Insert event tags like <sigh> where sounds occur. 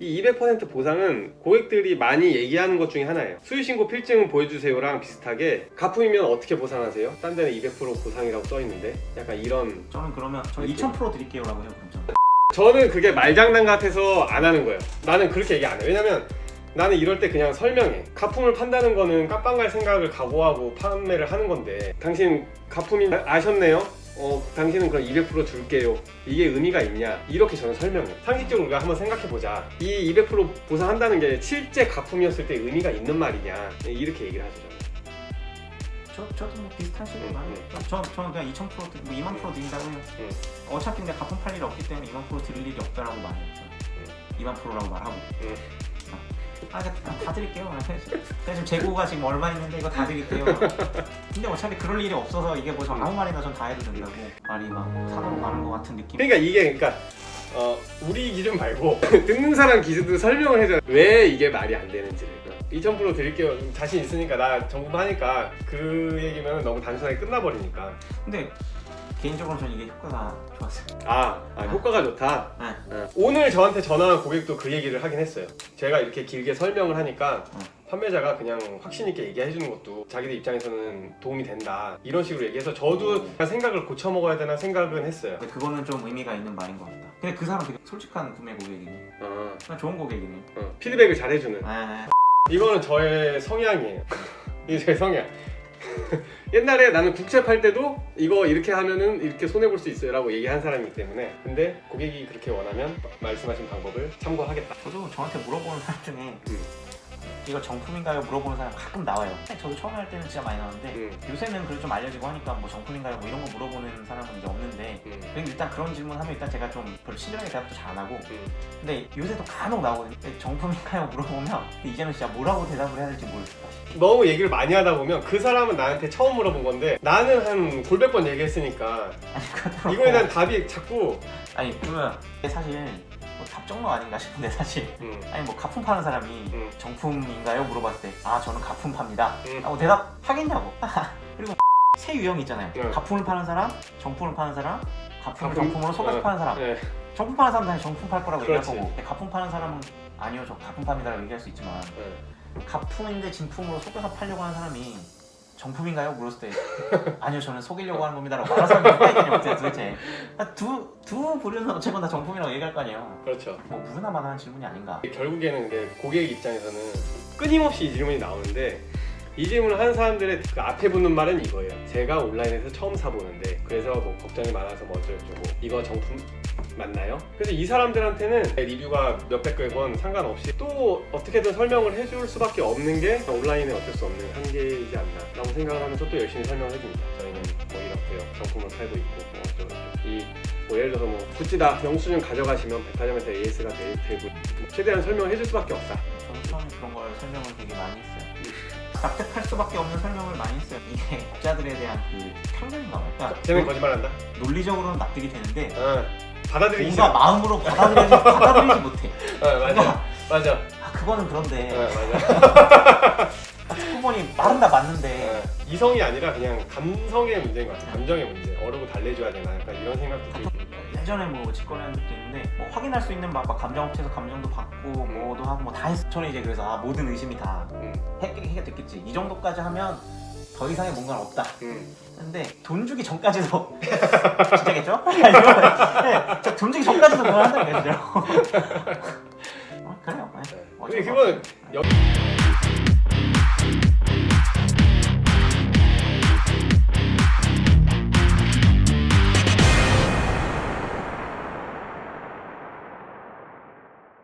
이 200% 보상은 고객들이 많이 얘기하는 것 중에 하나예요. 수유신고 필증 보여주세요랑 비슷하게 가품이면 어떻게 보상하세요? 딴 데는 200% 보상이라고 써 있는데 약간 이런 저는 그러면 저 아이고. 2000% 드릴게요라고 해요 그럼 저는. 저는 그게 말장난 같아서 안 하는 거예요. 나는 그렇게 얘기 안 해. 왜냐면 나는 이럴 때 그냥 설명해. 가품을 판다는 거는 깜빵 갈 생각을 각오하고 판매를 하는 건데 당신 가품이 아셨네요? 어, 당신은 그럼 200% 줄게요. 이게 의미가 있냐? 이렇게 저는 설명해. 상식적으로 우리가 한번 생각해 보자. 이 200% 보상한다는 게 실제 가품이었을 때 의미가 있는 말이냐? 이렇게 얘기를 하죠. 저는. 저, 저도 뭐 비슷한 식으로 음, 말해요 음. 저, 저는 그냥 2000% 드- 뭐 2만 프로 드린다고 해요 음. 어차피 근데 가품 팔 일이 없기 때문에 2만 프로 드릴 일이 없다라고 말해요 저는 2만 프로라고 말하고 음. 아, 다, 다 드릴게요. 그냥 지금 재고가 지금 얼마 있는데 이거 다 드릴게요. 근데 어차피 그럴 일이 없어서 이게 뭐 저 아무 말이나 전 다 해도 된다고 말이 막 산으로 가는 것 같은 느낌. 그러니까 이게 그러니까 어, 우리 기준 말고 <laughs> 듣는 사람 기준도 설명을 해줘. 왜 이게 말이 안 되는지를. 2000% 드릴게요. 자신 있으니까 나 정품하니까 그 얘기면 너무 단순하게 끝나버리니까. 근데 개인적으로 저는 이게 효과가 좋았어요. 아, 아, 효과가 좋다. 네. 어. 오늘 저한테 전화한 고객도 그 얘기를 하긴 했어요. 제가 이렇게 길게 설명을 하니까 어. 판매자가 그냥 확신 있게 얘기해 주는 것도 자기들 입장에서는 도움이 된다. 이런 식으로 얘기해서 저도 생각을 고쳐 먹어야 되나 생각은 했어요. 근데 그거는 좀 의미가 있는 말인 것 같다. 근데 그 사람 되게 솔직한 구매 고객이네. 어, 그냥 좋은 고객이네. 어, 피드백을 잘 해주는. 아, 이거는 저의 성향이에요. <laughs> 이게 제 성향. <laughs> 옛날에 나는 국채 팔 때도 이거 이렇게 하면은 이렇게 손해 볼 수 있어요라고 얘기한 사람이기 때문에 근데 고객이 그렇게 원하면 말씀하신 방법을 참고하겠다. 저도 저한테 물어보는 사람 중에 음. 이거 정품인가요? 물어보는 사람 가끔 나와요. 저도 처음에 할 때는 진짜 많이 나왔는데 음, 요새는 그래도 좀 알려지고 하니까 뭐 정품인가요? 뭐 이런 거 물어보는 사람은 이제 없는데 음, 그냥 일단 그런 질문하면 일단 제가 좀 별로 친절하게 대답도 잘 안 하고 음. 근데 요새도 간혹 나오거든요 정품인가요? <laughs> 물어보면 이제는 진짜 뭐라고 대답을 해야 될지 모르겠다 너무 얘기를 많이 하다 보면 그 사람은 나한테 처음 물어본 건데 나는 한 골백 번 얘기했으니까 아니 이거에 대한 답이 자꾸 아니 그러면 사실 뭐 답정너 아닌가 싶은데 사실 음, 아니 뭐 가품 파는 사람이 음. 정품인가요? 물어봤을 때 아 저는 가품 팝니다 음. 라고 대답하겠냐고 <laughs> 그리고 세 유형이 있잖아요 네. 가품을 파는 사람 정품을 파는 사람 가품을 가품? 정품으로 속여서 어, 파는 사람 네. 정품 파는 사람은 당연히 정품 팔 거라고 얘기할 그렇지. 거고 근데 가품 파는 사람은 아니요 저 가품 팝니다라고 얘기할 수 있지만 네. 가품인데 진품으로 속여서 팔려고 하는 사람이 정품인가요? 물었을 때 아니요 저는 속이려고 하는 겁니다라고 말하는 사람이 누가 있겠냐고 도대체 그러니까 두, 두 부류는 어쨌건 다 정품이라고 얘기할 거 아니에요 그렇죠. 뭐 무르나 마나 한 질문이 아닌가 결국에는 이게 고객 입장에서는 끊임없이 이 질문이 나오는데 이 질문을 하는 사람들의 그 앞에 붙는 말은 이거예요. 제가 온라인에서 처음 사보는데 그래서 뭐 걱정이 많아서 뭐 어쩌고저쩌고 이거 정품 맞나요? 그래서 이 사람들한테는 리뷰가 몇백 원 상관없이 또 어떻게든 설명을 해줄 수밖에 없는 게 온라인에 어쩔 수 없는 한계이지 않나 라고 생각을 하면서 또 열심히 설명을 해줍니다. 저희는 뭐 이렇게요. 정품을 팔고 있고 뭐 어쩌고 이 뭐 예를 들어서 뭐 구찌다 영수증 가져가시면 백화점에서 AS가 되, 되고 최대한 설명을 해줄 수밖에 없다. 저는 그런 걸 설명을 되게 많이 했어요 <laughs> 납득할 수밖에 없는 설명을 많이 했어요 이게 독자들에 대한 그 편견인가 봐요 그러니까 쟤는 거짓말한다. 논리적으로는 납득이 되는데 어, 받아들이기 뭔가 싫어. 마음으로 받아들이지, 받아들이지 못해 <laughs> 어, 맞아, 맞아, 아 그거는 그런데 어, 맞아. 부모님 말은 다 맞는데 어, 이성이 아니라 그냥 감성의 문제인 것 같아. 감정의 문제. 어르고 달래줘야 되나? 약간 이런 생각도 들고. 예전에 뭐 직거래한 적도 있는데 뭐 확인할 수 있는 막, 막 감정업체에서 감정도 받고 뭐도 하고 뭐 다 했어 저는 이제 그래서 아 모든 의심이 다 음, 해- 해결됐겠지 이 정도까지 하면 더 이상의 뭔가는 없다 음. 근데 돈 주기 전까지도 <laughs> 진짜겠죠? <laughs> 네, 저돈 주기 전까지도 그걸 한다는 거죠 어, 그래요 네. 네. 어쩔 근데 수 그거는 없어요.